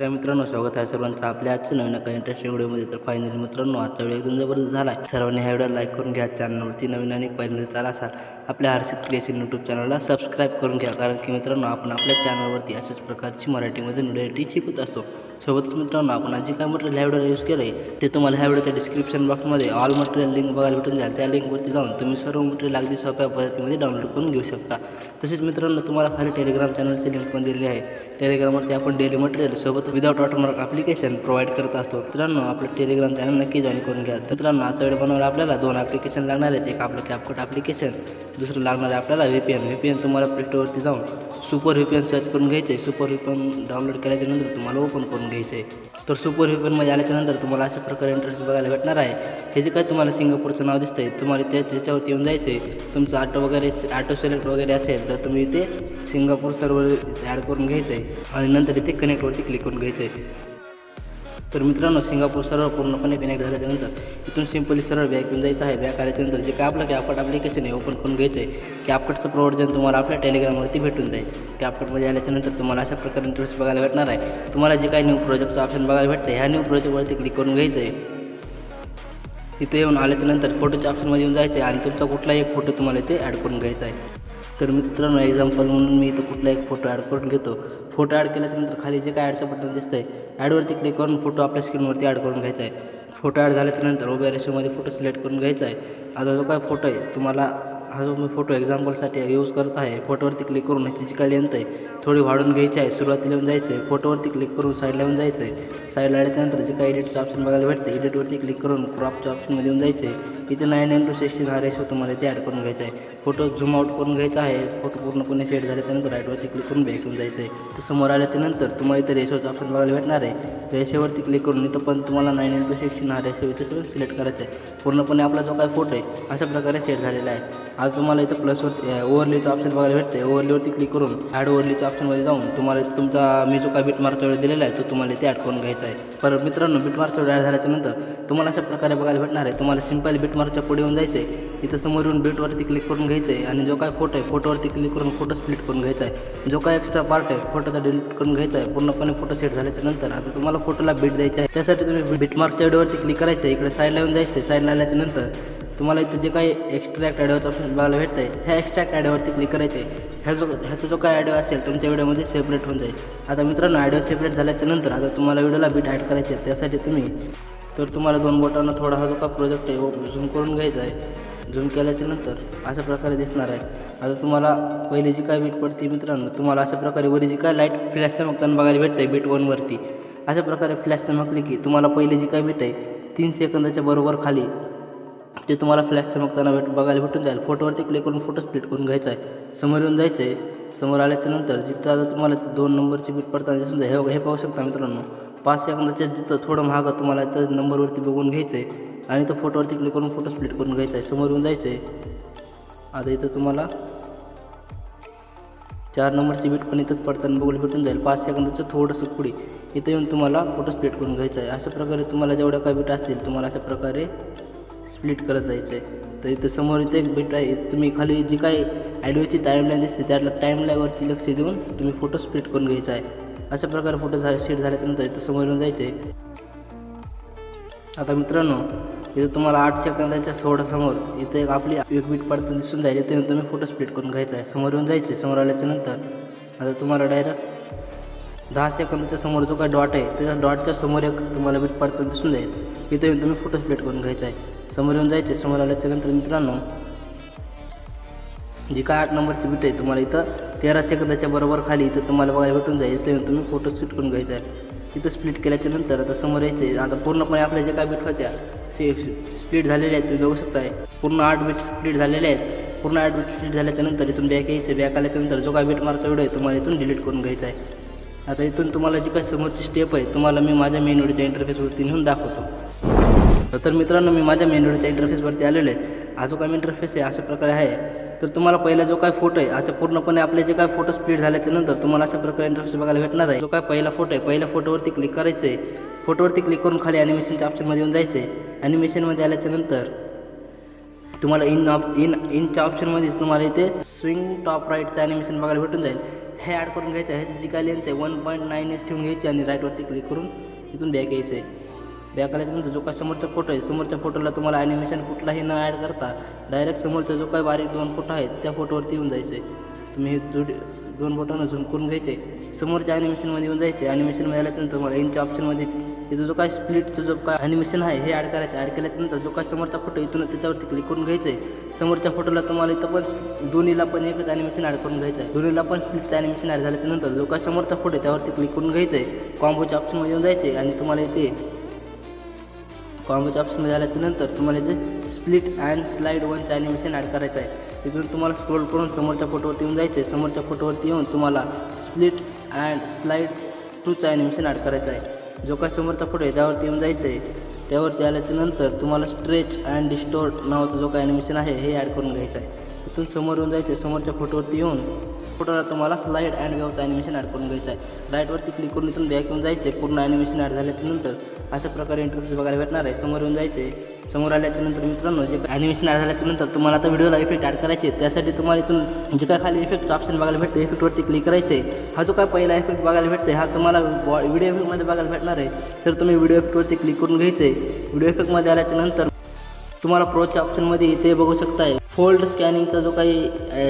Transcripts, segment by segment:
मित्रांनो स्वागत आहे सर्वांचं आपल्या आजच्या नवीन एका इंटरेस्टिंग व्हिडिओमध्ये. तर फायनली मित्रांनो आजचा व्हिडिओ एकदम जबरदस्त झाला आहे सर्वांनी हा व्हिडिओ लाईक करून घ्या चॅनलवरती नवीन आणि पहिल्यांदा चाला असाल आपल्या हर्षित क्रिएशन यूट्यूब चॅनलला सबस्क्राईब करून घ्या. कारण की मित्रांनो आपण आपल्या चॅनलवरती अशाच प्रकारची मराठीमध्ये व्हिडिओ शिकत असतो. सोबतच मित्रांनो आपण आज जे काय मटेरियल ह्या व्हिडिओला यूज केलं आहे ते तुम्हाला ह्या व्हिडिओच्या डिस्क्रिप्शन बॉक्समध्ये ऑल मटेरियल लिंक बघायला भेटून जाईल. त्या लिंकवरती जाऊन तुम्ही सर्व मटेरियल अगदी सोप्या पद्धतीमध्ये डाउनलोड करून घेऊ शकता. तसेच मित्रांनो तुम्हाला खाली टेलिग्राम चॅनलची लिंक पण दिलेली आहे. टेलिग्रामवरती आपण डेली मटेरियल सोबत विदाउट ऑटोमार्क ॲप्लिकेशन प्रोव्हाइड करत असतो. मित्रांनो आपलं टेलिग्राम चॅनल नक्की जॉईन करून घ्या. मित्रांनो आजचा व्हिडिओ बनवायला आपल्याला दोन ॲप्लिकेशन लागणार आहेत. एक आपलं कॅपकट ॲप्लिकेशन दुसरं लागणार आहे आपल्याला V P N V P N तुम्हाला प्लेस्टोरवरती जाऊन super V P N search करून घ्यायचे super V P N download केल्याच्यानंतर तुम्हाला ओपन करून घ्यायचं आहे तर सुपर व्ही आल्याच्यानंतर तुम्हाला अशा प्रकारे इंटरेस्ट बघायला भेटणार आहे. हे जे काय तुम्हाला सिंगापूरचं नाव दिसतं आहे तुम्हाला त्या त्याच्यावरती येऊन जायचं आहे तुमचं ऑटो वगैरे ऑटो सिलेक्ट वगैरे असेल तर तुम्ही इथे सिंगापूर सर्व ॲड करून घ्यायचं आहे आणि नंतर इथे कनेक्टवरती क्लिक करून घ्यायचं आहे तर मित्रांनो सिंगापूर सरळ पूर्णपणे कनेक्ट झाल्याच्यानंतर इथून सिम्पली सरळ बॅक येऊन जायचं आहे. बॅक आल्याच्यानंतर जे काय आपलं कॅपकट ॲप्लिकेशन आहे ओपन करून घ्यायचं आहे. कॅपकटचं प्रोवर्जन तुम्हाला आपल्या टेलिग्रामवरती भेटून जाईल. कॅपकटमध्ये आल्याच्यानंतर तुम्हाला अशा प्रकारे इंटरेस्ट बघायला भेटणार आहे. तुम्हाला जे काय न्यू प्रोजेक्टचं ऑप्शन बघायला भेटतं ह्या न्यू प्रोजेक्टवरती क्लिक करून घ्यायचं आहे. इथे येऊन आल्याच्यानंतर फोटोच्या ऑप्शनमध्ये येऊन जायचं आहे आणि तुमचा कुठलाही एक फोटो तुम्हाला इथे ॲड करून घ्यायचा आहे. तर मित्रांनो एक्झाम्पल म्हणून मी इथं कुठला एक फोटो ॲड करून घेतो. फोटो ॲड केल्याच्यानंतर खाली जे काय ॲडचं बटन दिसतं आहे ॲडवरती क्लिक करून फोटो आपल्या स्क्रीनवरती ॲड करून घ्यायचा आहे. फोटो ॲड झाल्याच्यानंतर उभ्या रेशोमध्ये फोटो सिलेक्ट करून घ्यायचा आहे. आता जो काय फोटो आहे तुम्हाला हा जो मी फोटो एक्झाम्पलसाठी यूज करत आहे फोटोवरती क्लिक करून ह्याची जी काय लेंथ आहे थोडी वाढून घ्यायची आहे. सुरुवातीला येऊन जायचं आहे फोटोवरती क्लिक करून साईडला येऊन जायचं आहे साईडला आल्याच्यानंतर जे काही एडिटचं ऑप्शन बघायला भेटतं एडिटवरती क्लिक करून क्रॉपच्या ऑप्शनमध्ये येऊन जायचं आहे इथे नाईन एन टू सिक्स्टीन हा रेशो तुम्हाला इथे ॲड करून घ्यायचा आहे. फोटो झूम आउट करून घ्यायचा आहे. फोटो पूर्णपणे सेट झाल्याच्यानंतर राईटवरती क्लिक करून बॅक येऊन जायचं आहे तर समोर आल्याच्यानंतर तुम्हाला इथे रेशोचं ऑप्शन बघायला भेटणार आहे. रेशोवरती क्लिक करून इथं पण तुम्हाला नाईन एन टू सिक्स्टीन हा रेशो इथे सगळं सिलेक्ट करायचा आहे. पूर्णपणे आपला जो काय फोटो आहे अशा प्रकारे सेट झालेला आहे. आज तुम्हाला इथं प्लसवरती ओव्हरलीचं ऑप्शन बघायला भेटते ओव्हरलीवरती क्लिक करून ॲड ओव्हरलीच्या ऑप्शनमध्ये जाऊन तुम्हाला तुमचा मी जो काय बीट मार्कच्या वेळ दिलेला आहे तो तुम्हाला इथे ॲड करून घ्यायचा आहे. परत मित्रांनो बीट मार्कचा वेळ ॲड झाल्याच्यानंतर तुम्हाला अशा प्रकारे बघायला भेटणार आहे. तुम्हाला सिंपल बीट मार्कच्या पुढे येऊन जायचं आहे इथं समोर येऊन बीटवरती क्लिक करून घ्यायचं आहे आणि जो काय फोटो आहे फोटोवरती क्लिक करून फोटो स्प्लिट करून घ्यायचा आहे. जो काय एक्स्ट्रा पार्ट आहे फोटोचा डिलीट करून घ्यायचा आहे. पूर्णपणे फोटो सेट झाल्याच्यानंतर आता तुम्हाला फोटोला बीट द्यायचा आहे. त्यासाठी तुम्ही बीट मार्कच्या व्हिडिओवरती क्लिक करायचं आहे. इकडे साईडला येऊन जायचं आहे साईडला आल्याच्यानंतर तुम्हाला इथं जे काही एक्स्ट्रॅक्ट ॲडिओचं ऑप्शन बघायला भेटतं आहे ह्या एक्स्ट्रॅक्ट ॲडिओवरती क्लिक करायचं आहे ह्या जो ह्याचा जो काय ॲडिओ असेल तुमच्या व्हिडिओमध्ये सेपरेट होऊन जाईल. आता मित्रांनो ॲडिओ सेपरेट झाल्याच्यानंतर आता तुम्हाला व्हिडिओला बीट ॲड करायचे आहे त्यासाठी तुम्ही तर तुम्हाला दोन बोटांना थोडा हा जो का प्रोजेक्ट आहे झूम करून घ्यायचा आहे. झूम केल्याच्यानंतर अशा प्रकारे दिसणार आहे. आता तुम्हाला पहिली जी काय बीट पडते मित्रांनो तुम्हाला अशा प्रकारे वरी जी काय लाइट फ्लॅश चमकताना बघायला भेटतं आहे बीट वनवरती अशा प्रकारे फ्लॅश चमकली की तुम्हाला पहिली जी काय बीट आहे तीन सेकंदाच्या बरोबर खाली ते तुम्हाला फ्लॅश चमकताना भेट बघायला भेटून जाईल. फोटोवरती क्लिक करून फोटो स्प्लिट करून घ्यायचा आहे. समोर येऊन जायचं आहे समोर आल्याच्यानंतर जिथं आता तुम्हाला दोन नंबरची बीट पडताना दिसून जाईल. हे बघा हे पाहू शकता मित्रांनो. पाच सेकंदाच्या जिथं थोडं महाग तुम्हाला त्या नंबरवरती बघून घ्यायचं आहे आणि तो फोटोवरती क्लिक करून फोटो स्प्लिट करून घ्यायचा आहे. समोर येऊन जायचं आहे आता इथं तुम्हाला चार नंबरची बीट पण इथंच पडताना बघून भेटून जाईल. पाच सेकंदाचं थोडंसं पुढे इथं येऊन तुम्हाला फोटो स्प्लिट करून घ्यायचा आहे. अशा प्रकारे तुम्हाला जेवढ्या काय बीट असतील तुम्हाला अशा प्रकारे स्प्लिट करत जायचं आहे तर इथं समोर इथं एक बीट आहे. तुम्ही खाली जी काही ॲडिओची टाईमलाईन दिसते त्याला टाईमलाईनवरती लक्ष देऊन तुम्ही फोटो स्प्लिट करून घ्यायचा आहे. अशा प्रकारे फोटो झा शेट झाल्याच्यानंतर इथं समोर येऊन जायचं आहे आता मित्रांनो इथं तुम्हाला आठ सेकंदाच्या सोडासमोर इथं एक आपली एक बीट पडताना दिसून जाईल. इथे येऊन तुम्ही फोटो स्प्लिट करून घ्यायचा आहे. समोर येऊन जायचे समोर आल्याच्यानंतर आता तुम्हाला डायरेक्ट दहा सेकंदाच्या समोर जो काय डॉट आहे त्याच्या डॉटच्या समोर एक तुम्हाला बीट पडताना दिसून जाईल. इथे येऊन तुम्ही फोटो स्प्लिट करून घ्यायचा आहे. समोर येऊन जायचे समोर आल्याच्यानंतर मित्रांनो जी काय आठ नंबरची बीट आहे तुम्हाला इथं तेरा सेकंदाच्या बरोबर खाली इथं तुम्हाला बघायला भेटून जाईल इथं तुम्ही फोटो शूट करून घ्यायचा आहे. तिथं स्प्लिट केल्याच्यानंतर आता समोर यायचे आता पूर्णपणे आपल्या जे काय बीट होत्या ते स्प्लिट झालेले आहेत तुम्ही बघू शकताय. पूर्ण आठ बीट स्प्लिट झालेले आहेत. पूर्ण आठ बीट स्प्लिट झाल्याच्यानंतर इथून बॅक यायचं बॅक आल्याच्यानंतर जो काय बीट मारचा व्हिडिओ आहे तुम्हाला इथून डिलीट करून घ्यायचा आहे. आता इथून तुम्हाला जी काय समोरची स्टेप आहे तुम्हाला मी माझ्या मेन व्हिडिओच्या इंटरफेसवरती नेऊन दाखवतो. तर मित्रांनो मी माझ्या मेन व्हिडिओच्या इंटरफेसवरती आलेलो आहे. हा जो काय इंटरफेस आहे अशा प्रकारे आहे. तर तुम्हाला पहिला जो काय फोटो आहे असं पूर्णपणे आपले जे काय फोटो स्प्लिट झाल्याच्यानंतर तुम्हाला अशा प्रकारे इंटरफेस बघायला भेटणार आहे. जो काय पहिला फोटो आहे पहिल्या फोटोवरती क्लिक करायचं. आहे फोटोवरती क्लिक करून खाली ॲनिमेशनच्या ऑप्शनमध्ये येऊन जायचं. आहे ॲनिमेशनमध्ये आल्याच्यानंतर तुम्हाला इन ऑप इन इनच्या ऑप्शनमध्येच तुम्हाला इथे स्विंग टॉप राईटचं ॲनिमेशन बघायला भेटून जाईल. हे ॲड करून घ्यायचं आहे. ह्याची जी काय लेंथ आहे वन पॉईंट नाईन एच ठेवून घ्यायची आणि राईटवरती क्लिक करून इथून बॅक यायचं आहे. बॅक आल्याच्यानंतर जो काय समोरचा फोटो आहे समोरच्या फोटोला तुम्हाला ॲनिमेशन कुठलाही न ॲड करता डायरेक्ट समोरचा जो काय बारीक दोन फोटो आहेत त्या फोटोवरती येऊन जायचं. आहे तुम्ही हे जोडी दोन फोटोनं झूम करून घ्यायचे. समोरच्या ॲनिमेशनमध्ये येऊन जायचे. ॲनिमेशनमध्ये आल्याच्यानंतर तुम्हाला इनच्या ऑप्शनमध्ये इथं जो काय स्प्लिटचं जो काय ॲनिमेशन आहे हे ॲड करायचं. ॲड केल्याच्यानंतर जो काय समोरचा फोटो इथून त्याच्यावरती क्लिक करून घ्यायचं. आहे समोरच्या फोटोला तुम्हाला इथं पण दोन्हीला पण एकच ॲनिमेशन ॲड करून घ्यायचं. आहे दोन्हीला पण स्प्लिटचं ॲनिमेशन ॲड झाल्याच्यानंतर जो काय समोरचा फोटो आहे त्यावरती क्लिक करून घ्यायचं. आहे कॉम्बोच्या ऑप्शनमध्ये येऊन जायचे आहे आणि तुम्हाला इथे कॉम्बोच्या ऑप्शनमध्ये आल्याच्यानंतर तुम्हाला जे स्प्लिट अँड स्लाईड वनचं ॲनिमेशन ॲड करायचं आहे तिथून तुम्हाला स्क्रोल करून समोरच्या फोटोवरती येऊन जायचं आहे समोरच्या फोटोवरती येऊन तुम्हाला स्प्लिट अँड स्लाईड टूचं ॲनिमेशन ॲड करायचं आहे. जो काय समोरचा फोटो आहे त्यावरती येऊन जायचं आहे त्यावरती आल्याच्यानंतर तुम्हाला स्ट्रेच अँड डिस्टोर्ट नावाचं जो काय ॲनिमेशन आहे हे ॲड करून घ्यायचं आहे. तिथून समोर येऊन जायचं आहे समोरच्या फोटोवरती येऊन फोटोला तुम्हाला स्लाईड अँड वेवचं ॲनिमेशन ॲड करून घ्यायचं आहे. राईटवरती क्लिक करून इथून बॅक येऊन जायचं आहे पूर्ण ॲनिमेशन ॲड झाल्याच्यानंतर अशा प्रकारे इंटरव्ह्यू बघायला भेटणार आहे. समोर येऊन जायचं समोर आल्याच्यानंतर मित्रांनो जे ॲनिमेशन ॲड झाल्याच्यानंतर तुम्हाला आता व्हिडिओला इफेक्ट ॲड करायचे त्यासाठी तुम्हाला इथून जे काय खाली इफेक्टचा ऑप्शन बघायला भेटते इफेक्टवरती क्लिक करायचे हा जो काय पहिला इफेक्ट बघायला भेटते हा तुम्हाला बॉ व्हिडिओ इफेक्टमध्ये बघायला भेटणार आहे. तर तुम्ही व्हिडिओ इफेक्टवरती क्लिक करून घ्यायचे व्हिडिओ इफेक्टमध्ये आल्याच्यानंतर तुम्हाला प्रोच्या ऑप्शनमध्ये इथे बघू शकताय. फोल्ड स्कॅनिंगचा जो काही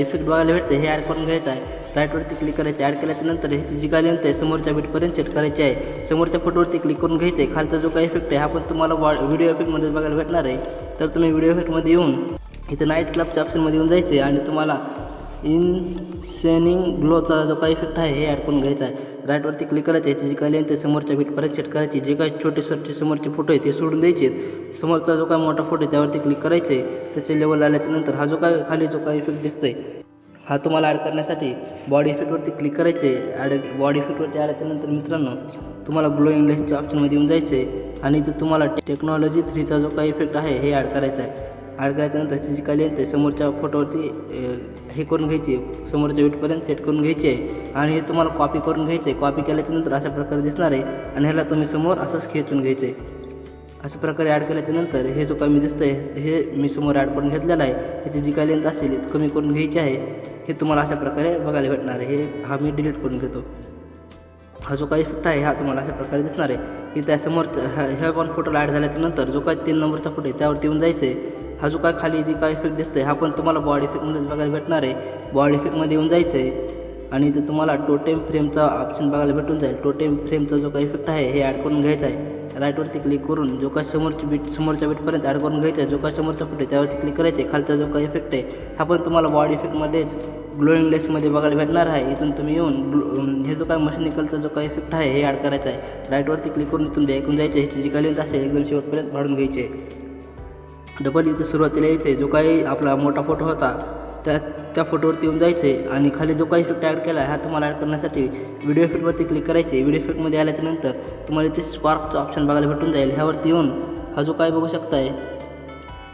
इफेक्ट बघायला भेटते हे ॲड करून घ्यायचं आहे. राईटवरती क्लिक करायचं ॲड केल्याच्यानंतर ह्याची जी काय लेंथ आहे समोरच्या बीटपर्यंत सेट करायची आहे. समोरच्या फोटोवरती क्लिक करून घ्यायचं आहे खालचा जो काही इफेक्ट आहे हा पण तुम्हाला वा व्हिडिओ इफेक्टमध्ये बघायला भेटणार आहे. तर तुम्ही व्हिडिओ इफेक्टमध्ये येऊन इथं नाईट क्लबच्या ऑप्शनमध्ये येऊन जायचे आणि तुम्हाला इन शेनिंग ग्लोचा जो काही इफेक्ट आहे हे ॲड करून घ्यायचा आहे. राईटवरती क्लिक करायचं आहे जी काही लेंथ आहे समोरच्या बीटपर्यंत सेट करायची जे काही छोटे छोटे समोरचे फोटो आहे ते सोडून द्यायचे आहेत. समोरचा जो काय मोठा फोटो आहे त्यावरती क्लिक करायचे आहे. त्याचे लेवल आल्याच्यानंतर हा जो काय खाली जो काही इफेक्ट दिसतो आहे हा तुम्हाला ॲड करण्यासाठी बॉडी इफेक्टवरती क्लिक करायचे ॲड बॉडी इफेक्टवरती आल्याच्यानंतर मित्रांनो तुम्हाला ग्लो इंग्लिशच्या ऑप्शनमध्ये येऊन जायचं आहे. आणि इथं तुम्हाला टेक्नॉलॉजी थ्रीचा जो काही इफेक्ट आहे हे ॲड करायचा आहे. ॲड करायच्यानंतर त्याची जी काही आहे समोरच्या फोटोवरती हे करून घ्यायची. आहे समोरच्या वेटपर्यंत सेट करून घ्यायची. आहे आणि हे तुम्हाला कॉपी करून घ्यायचं आहे कॉपी केल्याच्यानंतर अशा प्रकारे दिसणार आहे. आणि ह्याला तुम्ही समोर असंच खेचून घ्यायचं आहे अशा प्रकारे ॲड केल्याच्यानंतर हे जो काही मी दिसतं आहे हे मी समोर ॲड करून घेतलेलं आहे. ह्याची जी काही लेंथ असेल कमी करून घ्यायची आहे. हे तुम्हाला अशा प्रकारे बघायला भेटणार आहे. हे हा मी डिलीट करून घेतो. हा जो काही फोटो आहे हा तुम्हाला अशा प्रकारे दिसणार आहे. की त्यासमोर ह्या ह्या पण फोटोला ॲड झाल्याच्यानंतर जो काही तीन नंबरचा फोटो आहे त्यावरती येऊन जायचं आहे हा जो काय खाली जी काय इफेक्ट दिसतंय हा पण तुम्हाला बॉडी इफेक्टमध्येच बघायला भेटणार आहे. बॉडी इफेक्टमध्ये येऊन जायचं आहे आणि इथं तुम्हाला टोटेम फ्रेमचा ऑप्शन बघायला भेटून जाईल. टोटेम फ्रेमचा जो काही इफेक्ट आहे हे ॲड करून घ्यायचा आहे. राईटवरती क्लिक करून जो काय समोरची बीट समोरच्या बीटपर्यंत ॲड करून घ्यायचा आहे. जो काय समोरचा फुट आहे त्यावरती क्लिक करायचे खालचा जो काही इफेक्ट आहे हा पण तुम्हाला बॉडी इफेक्टमध्येच ग्लोईंग लेसमध्ये बघायला भेटणार आहे. इथून तुम्ही येऊन हे जो काय मशिनिकलचा जो काही इफेक्ट आहे हे ॲड करायचा आहे. राईटवरती क्लिक करून इथून ऐकून जायचं ह्याची जी काही लेंथ असेल एकदम शेवटपर्यंत वाढून घ्यायची आहे. डबल इथं सुरुवातीला यायचं आहे जो काही आपला मोठा फोटो होता त्या त्या फोटोवरती येऊन जायचं आहे आणि खाली जो काही इफेक्ट ॲड केला हा तुम्हाला ॲड करण्यासाठी व्हिडिओ इफेक्टवरती क्लिक करायचे आहे व्हिडिओ इफेक्टमध्ये आल्याच्यानंतर तुम्हाला इथे स्पार्कचं ऑप्शन बघायला भेटून जाईल. ह्यावरती येऊन हा जो काय बघू शकताय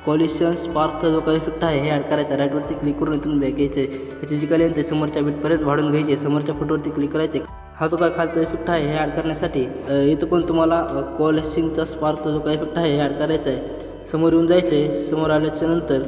कॉलिशन स्पार्कचा जो काही इफेक्ट आहे हे ॲड करायचा. राईटवरती क्लिक करून इथून बॅक घ्यायचं आहे ह्याची जी काही लेंथ आहे समोरच्या बीटपर्यंत वाढून घ्यायची समोरच्या फोटोवरती क्लिक करायचे हा जो काय खालचा इफेक्ट आहे हे ॲड करण्यासाठी इथं पण तुम्हाला कॉलिशिंगचा स्पार्कचा जो काही इफेक्ट आहे हे ॲड करायचा आहे समोर येऊन जायचं आहे समोर आल्याच्यानंतर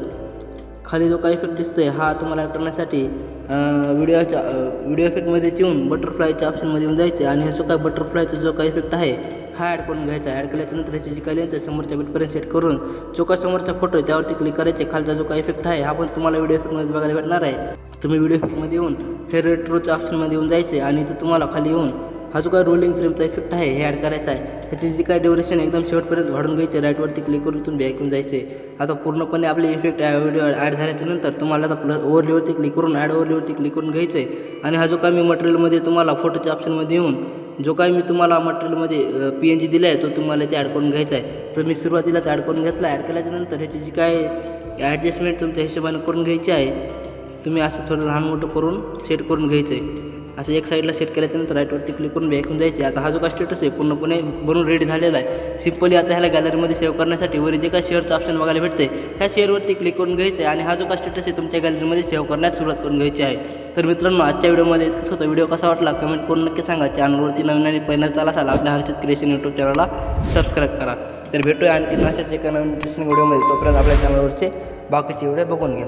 खाली जो काय इफेक्ट दिसतोय हा तुम्हाला ॲड करण्यासाठी व्हिडिओच्या व्हिडिओ इफेक्टमध्ये येऊन बटरफ्लायच्या ऑप्शनमध्ये येऊन जायचे आणि हा जो काय बटरफ्लायचा जो काय इफेक्ट आहे हा ॲड करून घ्यायचा. ॲड केल्याच्यानंतर ह्याची जी काही लेंथ आहे समोरच्या बीटपर्यंत सेट करून जो काय समोरचा फोटो आहे त्यावरती क्लिक करायचे. खालचा जो काय इफेक्ट आहे हा पण तुम्हाला व्हिडिओ इफेक्टमध्ये बघायला भेटणार आहे. तुम्ही व्हिडिओ इफेक्टमध्ये येऊन फेवरेट ट्रूच्या ऑप्शनमध्ये येऊन जायचे आणि इथं तुम्हाला खाली येऊन हा जो काय रोलिंग फ्रेमचा इफेक्ट आहे हे ॲड करायचा आहे. ह्याची जी काय ड्युरेशन एकदम शेवटपर्यंत वाढून घ्यायची राईटवरती क्लिक करून तुम्ही ऐकून जायचे. आता पूर्णपणे आपले इफेक्ट व्हिडिओ ॲड झाल्याच्यानंतर तुम्हाला आता प्लस ओव्हरलीवरती क्लिक करून ॲड ओव्हरलीवरती क्लिक करून घ्यायचं आहे आणि हा जो काय मी मटेरियलमध्ये तुम्हाला फोटोच्या ऑप्शनमध्ये येऊन जो काय मी तुम्हाला मटेरियलमध्ये पी एन जी दिला आहे तो तुम्हाला ते ॲड करून घ्यायचा आहे तर मी सुरुवातीलाच ॲड करून घेतला. ॲड केल्याच्यानंतर ह्याची जी काय ॲडजस्टमेंट तुमच्या हिशोबाने करून घ्यायची आहे तुम्ही असं थोडं लहान मोठं करून सेट करून घ्यायचं आहे असं एक साईडला सेट केल्याच्यानंतर राईटवरती क्लिक करून बॅकून जायची जायचे. आता हा जो का स्टेटस आहे पूर्णपणे बनून रेडी झालेला आहे. सिम्पली आता ह्याला गॅलरीमध्ये सेव्ह करण्यासाठी वर जे काय शेअरचं ऑप्शन बघायला भेटते ह्या शेअरवरती क्लिक करून घ्यायचं आहे आणि हा जो का स्टेटस आहे तुमच्या गॅलरीमध्ये सेव्ह करण्यास सुरुवात करून घ्यायची आहे. तर मित्रांनो आजच्या व्हिडिओमध्ये इतकंच होतं. व्हिडिओ कसा वाटला? कमेंट करून नक्की सांगा. चॅनलवरती नवीन आणि पहिल्यांदा आला असाल आपल्या हर्षद क्रिएशन यूट्यूब चॅनलला सबस्क्राईब करा. तर भेटूया आणखी अशाच एका नवीन क्रिएशन व्हिडिओमध्ये तोपर्यंत आपल्या चॅनलवरचे बाकीचे व्हिडिओ बघून घ्या.